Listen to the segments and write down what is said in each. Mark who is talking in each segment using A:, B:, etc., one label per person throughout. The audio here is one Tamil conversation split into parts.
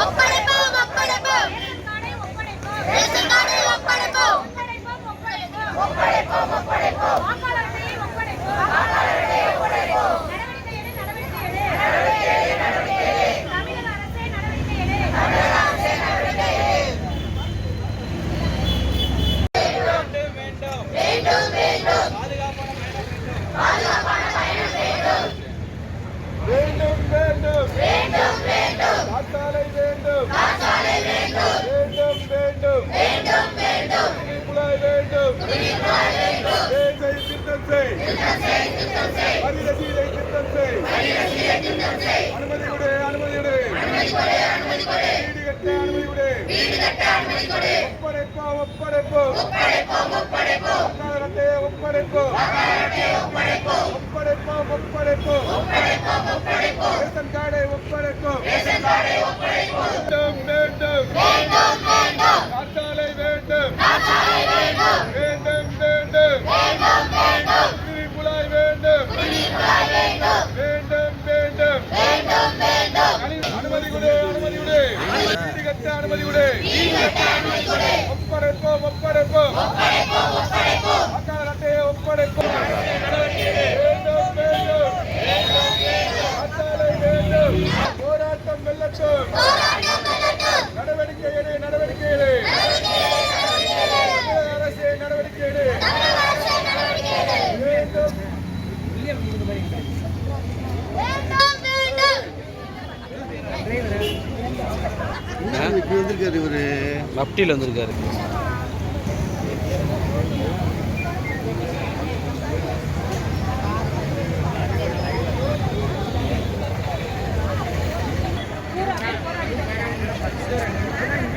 A: ஒப்படைப்போம் ஒப்படைப்போம்
B: ஒப்படைப்போம் ஒப்படைப்போம்
A: வாக்காளர்களை ஒப்படைப்போம் வாக்காளர்களை ஒப்படைப்போம் நடவடிக்கை எடு நடவடிக்கை எடு நடவடிக்கை எடு தமிழக அரசே நடவடிக்கை எடு தமிழக அரசே நடவடிக்கை எடு
B: வேண்டும் வேண்டும்
C: வேண்டும் வேண்டும்
B: வேண்டும் வேண்டும்
C: காத்தாலை வேண்டும்
B: காசாலை வேண்டும்
C: வேண்டும் வேண்டும்
B: வேண்டும் வேண்டும்
C: வேண்டும்
B: வேண்டும்
C: தேசை செய்
B: செய் செய்
C: செய்
B: செய்
C: அனுமதி கொடு அனுமதி கொடு ஒப்படைப்போம். ஒப்படைப்போம்
B: ஒப்படைப்போம் ஒப்படைப்போம்
C: ஒப்படைப்போம் ரேஷன் கார்டை ஒப்படைப்போம்
B: ரேஷன் கார்டை ஒப்படைப்போம்
C: வேண்டும் வேண்டும்
B: வேண்டும் வேண்டும்
C: காத்தாலை வேண்டும்
B: காசாலை வேண்டும்
C: வேண்டும் வேண்டும்
B: வேண்டும் வேண்டும்
C: குழாய் வேண்டும்
B: குடிநீர் குழாய் வேண்டும்
C: வேண்டும் வேண்டும்
B: வேண்டும் வேண்டும்
C: அனுமதி கொடு அனுமதி கொடு வீடு கட்ட அனுமதி கொடு
B: வீடு கட்ட அனுமதி கொடு
C: ஒப்படைப்போம் ஒப்படைப்போம்
B: ஒப்படைப்போம் ஒப்படைப்போம்
C: வாக்காளர் அட்டையை ஒப்படைப்போம் வேண்டும் வேண்டும் காத்தாலை வேண்டும் வெல்லட்டும் நடவடிக்கை எடு நடவடிக்கை எடு அரசே நடவடிக்கை எடு
D: வந்திருக்காரு இவரு
E: லப்டியில் வந்திருக்காரு
A: புறக்கணிப்போ நாங்க ஓட்டு போட மாட்டோம் சார். எங்களோட அடிப்படை உரிமை கிடையாது. ஒப்படைச்சிடுறோம் சார். எங்களை இருந்ததுனால போய் கிடைக்காத போது நாங்க அதை கொடுத்துட்டோம். அதனால பிரயோஜனம் கிடையாது. நாங்க போயிட்டோம்.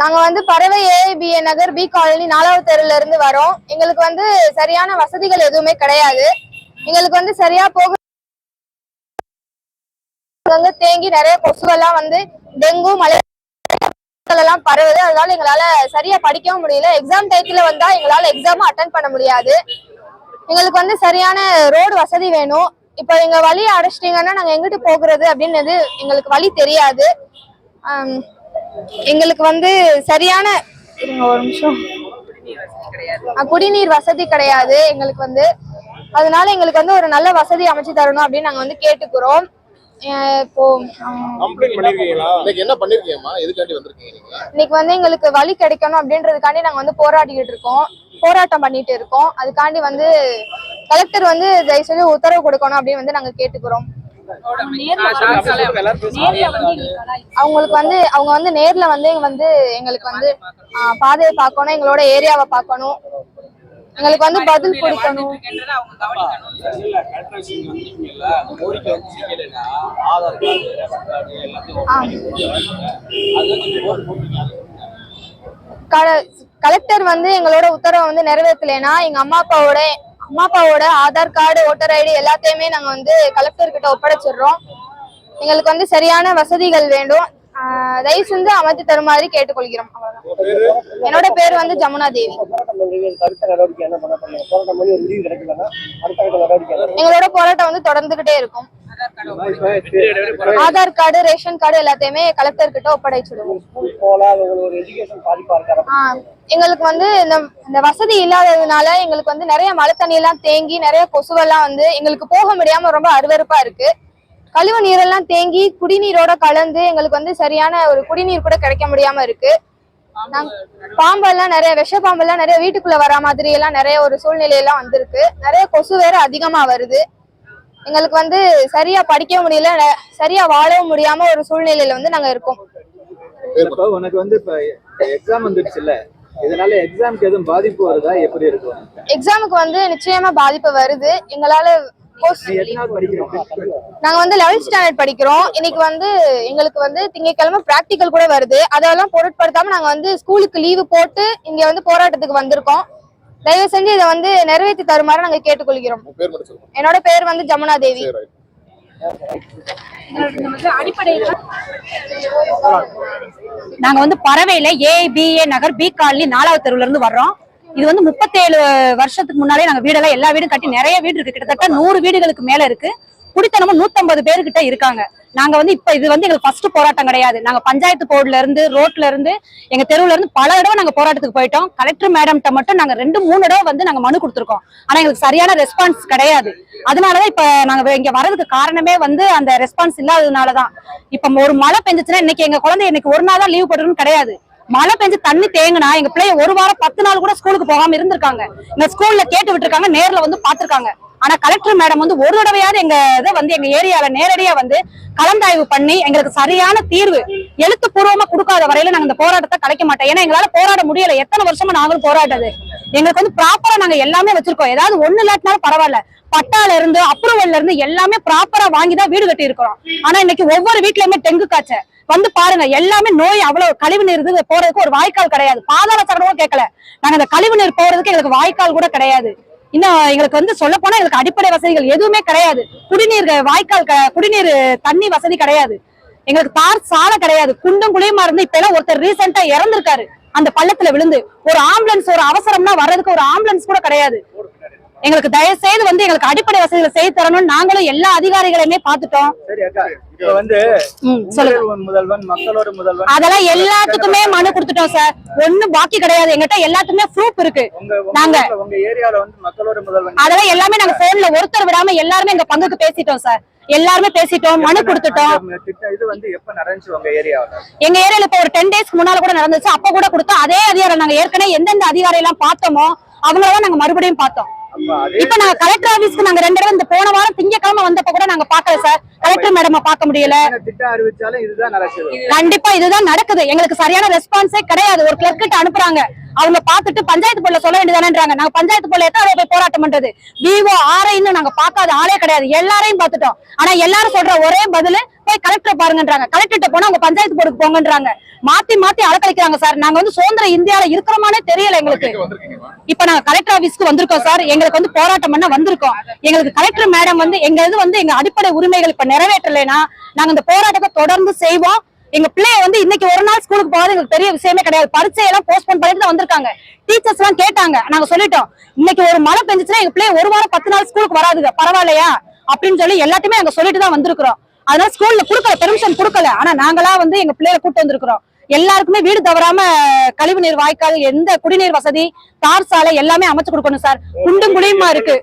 F: நாங்க வந்து பறவை ஏஐபிஏ நகர் பி காலனி நாலாவது தெருல இருந்து வரோம். எங்களுக்கு வந்து சரியான வசதிகள் எதுவுமே கிடையாது. எங்களுக்கு வந்து சரியா போக வந்து தேங்கி நிறைய கொசுவெல்லாம் வந்து டெங்கு மலேரியா எல்லாம் பரவுது. அதனால எங்களால சரியா படிக்கவும் முடியல. எக்ஸாம் டைத்தில் வந்தா எங்களால எக்ஸாமும் அட்டன் பண்ண முடியாது. எங்களுக்கு வந்து சரியான ரோடு வசதி வேணும். இப்போ எங்க வழியை அடைச்சிட்டீங்கன்னா நாங்க எங்கிட்டு போகிறது அப்படின்றது எங்களுக்கு வழி தெரியாது. எங்களுக்கு வந்து சரியான இருங்க ஒரு நிமிஷம். குடிநீர் வசதி கிடையாது எங்களுக்கு வந்து. அதனால எங்களுக்கு வந்து ஒரு நல்ல வசதி அமைச்சு தரணும் அப்படின்னு நாங்க வந்து கேட்டுக்கிறோம். இப்போ
D: இன்னைக்கு
F: வந்து எங்களுக்கு வழி கிடைக்கணும் அப்படின்றதுக்காண்டி நாங்க வந்து போராடிக்கிட்டு இருக்கோம். போராட்டம் பண்ணிட்டு இருக்கோம். அதுக்காண்டி வந்து கலெக்டர் வந்து தயவு செஞ்சு உத்தரவு கொடுக்கணும் அப்படின்னு வந்து நாங்க கேட்டுக்கிறோம். அவங்களுக்கு வந்து அவங்க வந்து நேர்ல வந்து வந்து எங்களுக்கு வந்து பாதையை பார்க்கணும் எங்களோட ஏரியாவை பார்க்கணும். எங்களுக்கு வந்து பதில் கொடுக்கணும்.
G: ஆதார் கார்டு எல்லாத்தையும்
F: கலெக்டர் வந்து எங்களோட உத்தரவை வந்து நிறைவேற்றலைன்னா எங்க அம்மா அப்பாவோட அம்மா அப்பாவோட ஆதார் கார்டு ஓட்டர் ஐடி எல்லாத்தையுமே நாங்க வந்து கலெக்டர் கிட்ட ஒப்படைச்சிடுறோம். எங்களுக்கு வந்து சரியான வசதிகள் வேண்டும். தயவு செஞ்சு அமைத்து தருமாறு கேட்டுக்கொள்கிறோம். என்னோட பேர் வந்து ஜமுனா தேவி. எங்களோட போராட்டம் வந்து தொடர்ந்துகிட்டே இருக்கும். ஆதார் கார்டு ரேஷன் கார்டு எல்லாத்தையுமே கலெக்டர் கிட்ட ஒப்படைச்சிடுவோம்.
H: ஸ்கூல்
F: எங்களுக்கு வந்து இந்த இந்த வசதி இல்லாததுனால எங்களுக்கு வந்து நிறைய மழை தண்ணி எல்லாம் தேங்கி நிறைய கொசுவெல்லாம் வந்து எங்களுக்கு போக முடியாம ரொம்ப அருவருப்பா இருக்கு. கழிவு நீரெல்லாம் தேங்கி குடிநீரோட கலந்து எங்களுக்கு வந்து சரியான ஒரு குடிநீர் கூட கிடைக்க முடியாம இருக்கு. பாம்பெல்லாம் நிறைய விஷ பாம்பெல்லாம் நிறைய வீட்டுக்குள்ள வர மாதிரி எல்லாம் நிறைய ஒரு சூழ்நிலை எல்லாம் வந்திருக்கு. நிறைய கொசு வேற அதிகமா வருது. எங்களுக்கு வந்து சரியா படிக்க முடியல ந- சரியா வாழவும் முடியாம ஒரு சூழ்நிலையில வந்து நாங்க இருக்கோம்.
I: இப்போ உனக்கு வந்து இப்ப எக்ஸாம் வந்துடுச்சுல்ல? இதனால எக்ஸாம்க்கு எதுவும் பாதிப்பு வருதா? எப்படி இருக்கும்
F: எக்ஸாமுக்கு வந்து நிச்சயமா பாதிப்பு வருது. எங்களால நாங்க வந்து லெவல்த் ஸ்டாண்டர்ட் படிக்கிறோம். இன்னைக்கு வந்து எங்களுக்கு வந்து திங்கட்கிழமை பிராக்டிக்கல் கூட வருது. அதெல்லாம் பொருட்படுத்தாம நாங்க வந்து ஸ்கூலுக்கு லீவு போட்டு இங்க வந்து போராட்டத்துக்கு வந்திருக்கோம். தயவு செஞ்சு இதை வந்து நிறைவேற்றி தருமாறு நாங்க கேட்டுக்கொள்கிறோம். என்னோட பேர் வந்து ஜமுனா தேவி.
D: சரி ரைட்
E: நாங்க வந்து பறவையில A B A Nagar B colony நாலாவது தெருவுல இருந்து வர்றோம். இது வந்து முப்பத்தேழு வருஷத்துக்கு முன்னாலே நாங்க வீடெல்லாம் எல்லா வீடும் கட்டி நிறைய வீடு இருக்கு. கிட்டத்தட்ட நூறு வீடுகளுக்கு மேல இருக்கு. குடித்தனமும் நூத்தம்பது பேருக்கிட்ட இருக்காங்க. நாங்க வந்து இப்ப இது வந்து எங்களுக்கு ஃபர்ஸ்ட் போராட்டம் கிடையாது. நாங்க பஞ்சாயத்து போர்டுல இருந்து ரோட்ல இருந்து எங்க தெருவுல இருந்து பல தடவை நாங்க போராட்டத்துக்கு போயிட்டோம். கலெக்டர் மேடம்கிட்ட மட்டும் நாங்க ரெண்டு மூணு தடவை வந்து நாங்க மனு கொடுத்துருக்கோம். ஆனா எங்களுக்கு சரியான ரெஸ்பான்ஸ் கிடையாது. அதனாலதான் இப்ப நாங்க இங்க வர்றதுக்கு காரணமே வந்து அந்த ரெஸ்பான்ஸ் இல்லாததுனாலதான். இப்ப ஒரு மழை பெஞ்சிச்சுன்னா இன்னைக்கு எங்க குழந்தை இன்னைக்கு ஒரு நாள் தான் லீவ் போட்டுருன்னு கிடையாது. மழை பெஞ்சு தண்ணி தேங்குனா எங்க பிள்ளைய ஒரு வாரம் பத்து நாள் கூட ஸ்கூலுக்கு போகாம இருந்திருக்காங்க. இந்த ஸ்கூல்ல கேட்டு விட்டுருக்காங்க நேர்ல வந்து பாத்துருக்காங்க ஆனா கலெக்டர் மேடம் வந்து ஒரு தடவையாவது எங்க இதை வந்து எங்க ஏரியால நேரடியா வந்து கலந்தாய்வு பண்ணி எங்களுக்கு சரியான தீர்வு எழுத்துப்பூர்வமா கொடுக்காத வரையில நாங்க இந்த போராட்டத்தை கலைக்க மாட்டோம். ஏன்னா எங்களால போராட முடியல. எத்தனை வருஷமா நாங்களும் போராட்டது? எங்களுக்கு வந்து ப்ராப்பரா நாங்க எல்லாமே வச்சிருக்கோம். ஏதாவது ஒண்ணு இல்லாட்டினாலும் பரவாயில்ல. பட்டால இருந்து அப்ரூவல்ல இருந்து எல்லாமே ப்ராப்பரா வாங்கி தான் வீடு கட்டி இருக்கிறோம் ஆனா இன்னைக்கு ஒவ்வொரு வீட்லயுமே டெங்கு காய்ச்சல். வந்து பாருங்க எல்லாமே நோய் அவ்வளவு கழிவு நீர் இது போறதுக்கு ஒரு வாய்க்கால் கிடையாது. பாதாள சரணமும் கேட்கல. நாங்க அந்த கழிவு நீர் போறதுக்கு எங்களுக்கு வாய்க்கால் கூட கிடையாது. இன்னும் எங்களுக்கு வந்து சொல்ல போனா எங்களுக்கு அடிப்படை வசதிகள் எதுவுமே கிடையாது. குடிநீர் வாய்க்கால் க- குடிநீர் தண்ணி வசதி கிடையாது. எங்களுக்கு தார் சாலை கிடையாது. குண்டும் குழியுமா இருந்து இப்ப எல்லாம் ஒருத்தர் ரீசெண்டா இறந்திருக்காரு. அந்த பள்ளத்துல விழுந்து. ஒரு ஆம்புலன்ஸ் ஒரு அவசரம்னா வர்றதுக்கு ஒரு ஆம்புலன்ஸ் கூட கிடையாது. எங்களுக்கு தயவு செய்து வந்து எங்களுக்கு அடிப்படை வசதிகளை செய்து தரணும்னு நாங்களும் எல்லா அதிகாரிகளையுமே பார்த்துட்டோம்.
I: சரி அக்கா இப்ப வந்து
E: ம், சொல்லுங்க.
I: உங்களில் முதல்வன் மக்களோட முதல்வன்.
E: அதெல்லாம் எல்லாத்துக்குமே மனு கொடுத்துட்டோம் சார். ஒண்ணும் பாக்கி கிடையாது. எங்கிட்ட எல்லாத்துக்குமே ப்ரூஃப் இருக்கு. நாங்க-
I: ஊர்ல, உங்க ஏரியால வந்து மக்களோட முதல்வன்.
E: அதெல்லாம் எல்லாமே நாங்க போன்ல ஒருத்தர் விடாம எல்லாருமே எங்க பங்குக்கு பேசிட்டோம் சார். எல்லாருமே பேசிட்டோம் மனு கொடுத்துட்டோம்.
I: அந்த திட்டம் இது வந்து எப்ப நடந்துச்சு உங்க ஏரியாவுல?
E: எங்க ஏரியால இப்ப ஒரு டென் டேஸ்க்கு முன்னால கூட நடந்துச்சு. அப்ப கூட கொடுத்தோம். அதே அதிகாரம் நாங்க ஏற்கனவே எந்தெந்த அதிகாரி எல்லாம் பார்த்தோமோ அவங்களதான் நாங்க மறுபடியும் பார்த்தோம். இப்ப நாங்க கலெக்டர் ஆபீஸ்க்கு நாங்க ரெண்டு தடவை இந்த போன வாரம் திங்கக்கிழமை வந்தப்ப கூட நாங்க பாக்கல சார். கலெக்டர் மேடம பார்க்க முடியல. கண்டிப்பா இதுதான் நடக்குது. எங்களுக்கு சரியான ரெஸ்பான்ஸே கிடையாது. ஒரு கிளர்க் கிட்ட அனுப்புறாங்க. அவங்க பார்த்துட்டு பஞ்சாயத்து போல சொல்ல வேண்டியதானேன்றாங்க. நாங்க பஞ்சாயத்து போல எத்தனை போய் போராட்டம் பண்றது? விவோ ஆர்ஐன்னு நாங்க பார்க்காத ஆளே கிடையாது. எல்லாரையும் பார்த்துட்டோம். ஆனா எல்லாரும் சொல்ற ஒரே பதிலு போய் கலெக்டர் பாருங்கன்றாங்க. கலெக்டர்கிட்ட போனா அவங்க பஞ்சாயத்து போர்டுக்கு போங்கன்றாங்க. மாத்தி மாத்தி அலக்கழிக்கிறாங்க சார். நாங்க வந்து சுதந்திர இந்தியால இருக்கிறோமானே தெரியல எங்களுக்கு. இப்ப நாங்க கலெக்டர் ஆபீஸ்க்கு வந்திருக்கோம் சார். எங்களுக்கு வந்து போராட்டம் பண்ண வந்திருக்கோம். எங்களுக்கு கலெக்டர் மேடம் வந்து எங்க இது வந்து எங்க அடிப்படை உரிமைகள் இப்ப நிறைவேற்றலைன்னா நாங்க இந்த போராட்டத்தை தொடர்ந்து செய்வோம். எங்க பிள்ளைய வந்து இன்னைக்கு ஒரு நாள் ஸ்கூலுக்கு போகாது எங்களுக்கு பெரிய விஷயமே கிடையாது. பரீட்சை எல்லாம் போஸ்ட்போன் பண்ணிட்டு தான் வந்திருக்காங்க. டீச்சர்ஸ் எல்லாம் கேட்டாங்க. நாங்க சொல்லிட்டோம். இன்னைக்கு ஒரு மழை பெஞ்சிச்சுன்னா எங்க பிள்ளைய ஒரு வாரம் பத்து நாள் ஸ்கூலுக்கு வராதுங்க. பரவாயில்லையா? அப்படின்னு சொல்லி எல்லாத்தையுமே நாங்க சொல்லிட்டு தான் வந்திருக்கிறோம். அதனால ஸ்கூல்ல கொடுக்கல பெர்மிஷன் கொடுக்கல. ஆனா நாங்களா வந்து எங்க பிள்ளைய கூட்டு வந்திருக்கிறோம். எல்லாருக்குமே வீடு தவறாம கழிவு நீர் வாய்க்கால் எந்த குடிநீர் வசதி தார் சாலை எல்லாமே அமைச்சு கொடுக்கணும் சார். குண்டும் குழியுமா இருக்கு?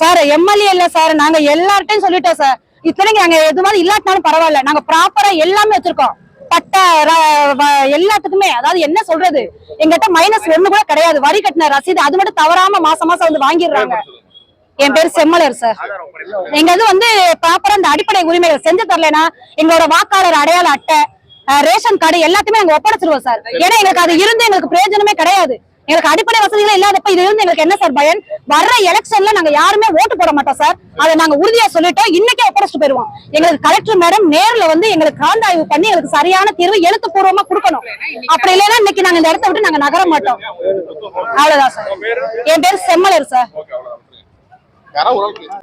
E: சார் எம்எல்ஏ இல்ல சார். நாங்க எல்லார்ட்டையும் சொல்லிட்டோம் சார். இத்தனைக்கு நாங்க எது மாதிரி இல்லாட்டினாலும் பரவாயில்ல. நாங்க ப்ராப்பரா எல்லாமே வச்சிருக்கோம். பட்டா ர- வ- எல்லாத்துக்குமே. அதாவது என்ன சொல்றது? எங்கிட்ட மைனஸ் ஒண்ணு கூட கிடையாது. வரி கட்டின ரசீது அது மட்டும் தவறாம மாசம் மாசம் வந்து வாங்கிடுறாங்க. என் பேர் செம்மலர் சார் எங்க இது வந்து ப்ராப்பரா இந்த அடிப்படை உரிமைகள் செஞ்சு தரலைன்னா எங்களோட வாக்காளர் அடையாள அட்டை ரேஷன் கார்டு எல்லாத்தையுமே நாங்க ஒப்படைச்சிருவோம் சார் ஏன்னா எங்களுக்கு அது இருந்து எங்களுக்கு பிரயோஜனமே கிடையாது. எங்களுக்கு அடிப்படை வசதிகளே இல்லாதப்ப இது இருந்து எங்களுக்கு என்ன சார் பயன்? வர்ற எலெக்ஷன்ல நாங்க யாருமே ஓட்டு போட மாட்டோம் சார். அதை நாங்க உறுதியா சொல்லிட்டோம். இன்னைக்கே ஒப்படைச்சிட்டு போயிருவோம். எங்களுக்கு கலெக்டர் மேடம் நேர்ல வந்து எங்களுக்கு கலந்தாய்வு பண்ணி எங்களுக்கு சரியான தீர்வு எழுத்துப்பூர்வமா கொடுக்கணும். அப்படி இல்லைன்னா இன்னைக்கு நாங்க இந்த இடத்த விட்டு நாங்க நகர மாட்டோம். அவ்வளவுதான் சார். என் பேர் செம்மலர் சார்.